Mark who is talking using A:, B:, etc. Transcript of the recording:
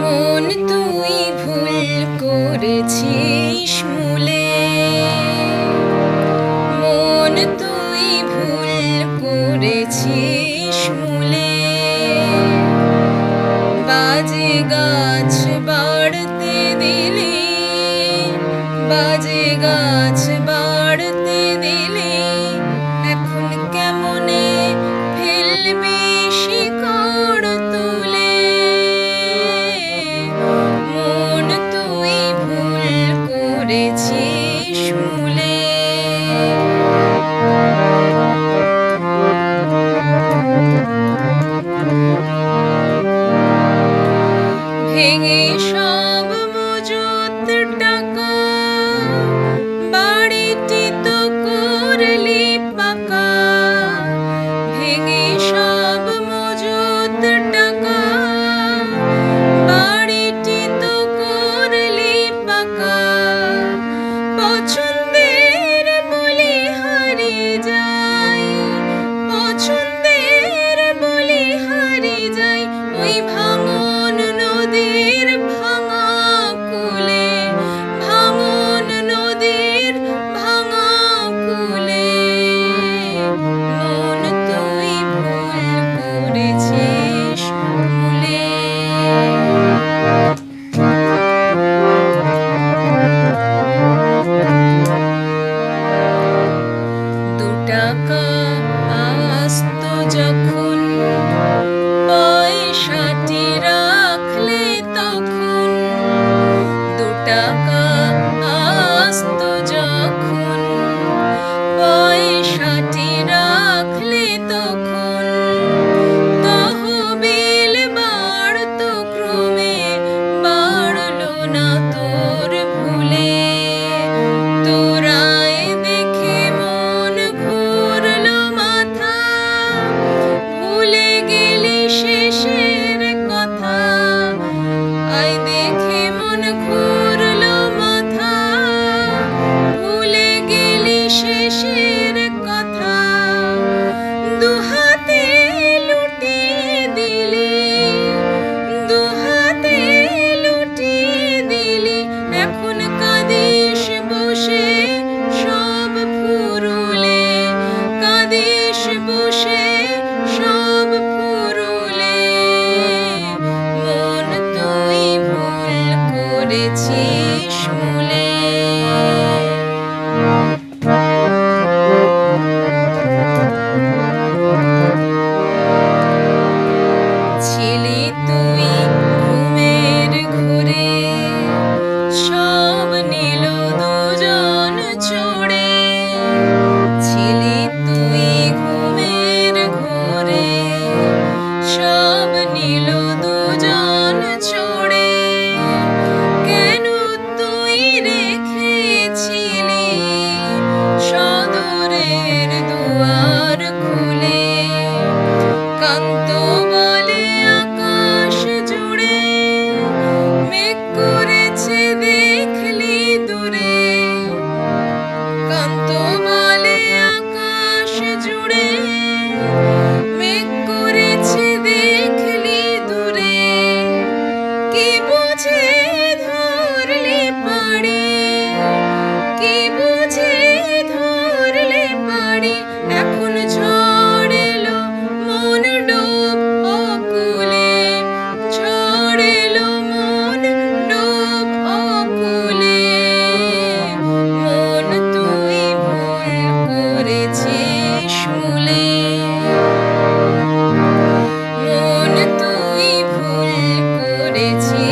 A: মন তুই ভুল করেছিস মূলে। মন তুই ভুল করেছিস মূলে। বাজে গাছ বাড়তে দিলি, বাজে গাছ ধরেছি শুলে ভেঙে সব মজুত টাকা বাড়িটি তো ধরেছিস মূলে ছিলি তুই ঘুমের ঘুরে, সব নীল দুজন চড়ে ছিলি তুই ঘুমের ঘুরে, সব নীল it's you.